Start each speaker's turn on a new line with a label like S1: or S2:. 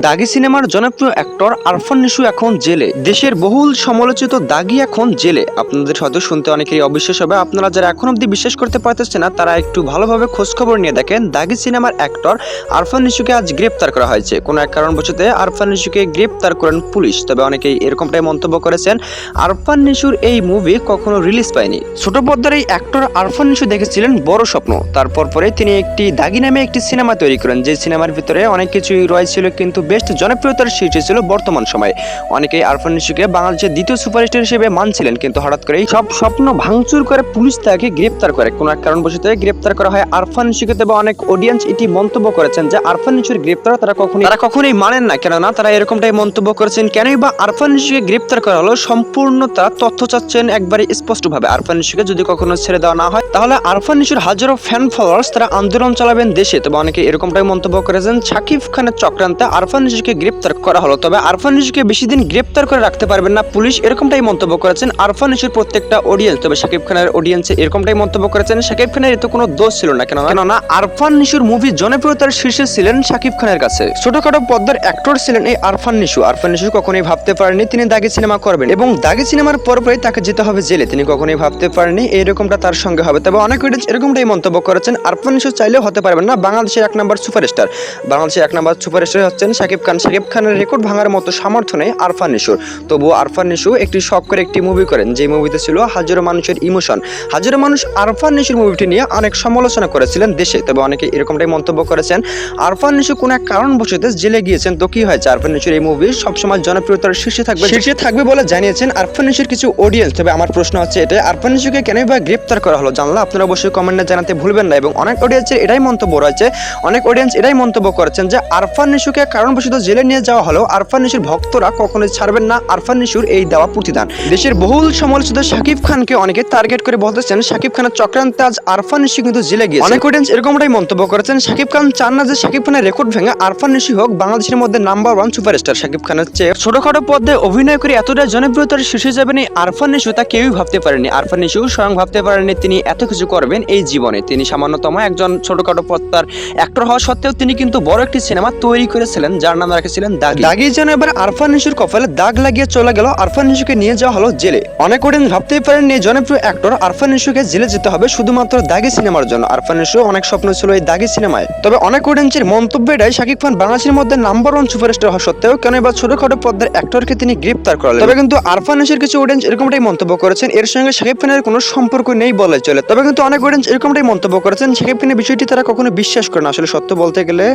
S1: দাগি সিনেমার জনপ্রিয় অ্যাক্টর আরফান নিশু এখন জেলে। দেশের বহুল সমালোচিত দাগি এখন জেলে। আপনাদের হয়তো শুনতে অনেকেই অবিশ্বাস হবে, আপনারা যারা এখন অব্দি বিশ্বাস করতে পারতেছে না, তারা একটু ভালোভাবে খোঁজখবর নিয়ে দেখেন, দাগি সিনেমার অ্যাক্টর আরফান নিশুকে আজ গ্রেপ্তার করা হয়েছে। কোনো এক কারণবশতে আরফান নিশুকে গ্রেপ্তার করেন পুলিশ, তবে অনেকেই এরকমটাই মন্তব্য করেছেন, আরফান নিশুর এই মুভি কখনো রিলিজ পায়নি। ছোট পর্দার এই অ্যাক্টর আরফান নিশু দেখেছিলেন বড় স্বপ্ন। তারপর পরে তিনি একটি দাগি নামে একটি সিনেমা তৈরি করেন, যে সিনেমার ভিতরে অনেক কিছুই রয়েছিল, কিন্তু বেস্ট জনপ্রিয়তার শীর্ষে ছিল বর্তমান সময়ে। অনেকেই আরফান নিশুকে বাংলাদেশের দ্বিতীয় সুপারস্টার হিসেবে মানছিলেন, কিন্তু হঠাৎ করেই সব স্বপ্ন ভাঙচুর করে পুলিশ তাকে গ্রেপ্তার করে। কোনো এক কারণবশত গ্রেপ্তার করা হয় আরফান নিশুকে, তবে অনেক অডিয়েন্স এটি মন্তব্য করেছেন যে আরফান নিশুর গ্রেপ্তার তারা কখনোই তারা কখনোই মানেন না, কেননা তারা এরকমটাই মন্তব্য করেছেন, কেনই বা আরফান নিশুকে গ্রেপ্তার করা হলো, সম্পূর্ণ তারা তথ্য চাচ্ছেন একবারে স্পষ্টভাবে। আরফান নিশুকে যদি কখনো ছেড়ে দেওয়া না হয়, তাহলে আরফান নিশুর হাজারো ফ্যান ফলোয়ার্স তারা আন্দোলন চালাবেন দেশে। তবে অনেকে এরকমটাই মন্তব্য করেছেন সাকিব খানের চক্রান্তে আরফান নিশুকে গ্রেপ্তার করা হলো। তবে আরফান নিশুকে বেশি দিন গ্রেপ্তার করে রাখতে পারবেন না। পুলিশ এরকমটাই মন্তব্য করেছেন আরফান নিশুর প্রত্যেকটা অডিয়েন্স। তবে শাকিব খানের অডিয়েন্সে এরকমটাই মন্তব্য করেছেন। সাকিব খানের এত কোনো দোষ ছিল না কেননা কেননা আরফান নিশুর মুভি জনপ্রিয়তার শীর্ষে ছিলেন শাকিব খানের কাছে। ছোটখাটো পদ্মার অ্যাক্টর ছিলেন এই আরফান নিশু আরফান নিশু কখনোই ভাবতে পারেনি তিনি দাগি সিনেমা করবেন এবং দাগি সিনেমার পরপরই তাকে যেতে হবে জেলে। তিনি কখনোই ভাবতে পারেনি এরকমটা তার সঙ্গে হবে। তবে অনেক অডিয়েন্স এরকমটাই মন্তব্য করেছেন। আরফান নিশু চাইলেও হতে পারবেন না। বাংলাদেশের এক নম্বর সুপারস্টার। বাংলাদেশের এক নম্বর সুপারস্টার হচ্ছেন সাকিব খান সাকিব খানের রেকর্ড ভাঙার মতো সামর্থ্য নেই আরফান নিশুর। তবুও আরফান নিশু একটি শখ করে একটি মুভি করেন যে মুভিতে ছিল হাজারো মানুষের ইমোশন হাজারো মানুষ আরফান নিশুর মুভিটি নিয়ে অনেক সমালোচনা করেছিলেন দেশে তবে অনেকে এরকমটাই মন্তব্য করেছেন। আরফান নিশু কোনো এক কারণবশত জেলে গিয়েছেন তো কি হয়েছে? আরফান নিশুর এই মুভি সবসময় জনপ্রিয়তার শীর্ষে থাকবে শীর্ষে থাকবে বলে জানিয়েছেন আরফান নিশুর কিছু অডিয়েন্স তবে আমার প্রশ্ন হচ্ছে এটা আরফান নিশুকে কেনই বা গ্রেপ্তার করা হলো? জানলা আপনারা অবশ্যই কমেন্টে জানাতে ভুলবেন না এবং অনেক অডিয়েন্সের এটাই মন্তব্য রয়েছে অনেক অডিয়েন্স এটাই মন্তব্য করেছেন যে আরফান নিশুকে কারণবশত জেলে নিয়ে যাওয়া হলো আরফান নিশুর ভক্তরা কখনোই ছাড়বেন না। আরফান নিশুর এই দেওয়া প্রতিদান। দেশের বহুল সমালোচিত শাকিব খানকে অনেকে টার্গেট করে বলতেছেন, শাকিব খানের চক্রান্তে আজ আরফান নিশু কিন্তু জেলে গিয়েছে। অনেক অডিয়েন্স এরকমটাই মন্তব্য করেছেন। শাকিব খান চান না যে শাকিব খানের রেকর্ড ভেঙে আরফান নিশি হোক বাংলাদেশের মধ্যে নাম্বার ওয়ান সুপারস্টার শাকিব খানের চেয়ে। ছোটখাটো পদে অভিনয় করে এতটা জনপ্রিয়তার শীর্ষে যাবেন এই আরফান নিশু, তা কেউই ভাবতে পারেনি। আরফান নিশু স্বয়ং ভাবতে পারেনি তিনি এত কিছু করবেন এই জীবনে। তিনি সামান্যতম একজন ছোটখাটো পত্তার অ্যাক্টর হওয়া সত্ত্বেও তিনি কিন্তু বড় একটি সিনেমা তৈরি করেছিলেন। যার নাম রেখেছিলেন দাগি। দাগি যেন এবার আরফান নিশুর কপালে দাগ লাগিয়ে চলে গেল আরফান নিশুকে নিয়ে যাওয়া হলো জেলে। অনেক অডিয়েন্স ভাবতেই পারেন এই জনপ্রিয় অ্যাক্টর আরফান নিশুকে জেলে যেতে হবে শুধুমাত্র দাগি সিনেমার জন্য। আরফান নিশু অনেক স্বপ্ন ছিল এই দাগি সিনেমায়। তবে অনেক অডিয়েন্সের মন্তব্য এটাই শাকিব খান বাংলাদেশের মধ্যে নাম্বার ওয়ান সুপারস্টার হওয়া সত্ত্বেও কেন এবার ছোটখাটো পর্দার অ্যাক্টরকে তিনি গ্রেপ্তার করালেন? তবে কিন্তু আরফান নিশুর কিছু অডিয়েন্স এরকমটাই মন্তব্য করেছেন। এর সঙ্গে শাকিব খানের কোনো সম্পর্ক নেই বলে চলে। তবে কিন্তু অনেক অডিয়েন্স এরকমটাই মন্তব্য করেছেন। শাকিব খানের বিষয়টি তারা কখনো বিশ্বাস করে না। আসলে সত্য বলতে গেলে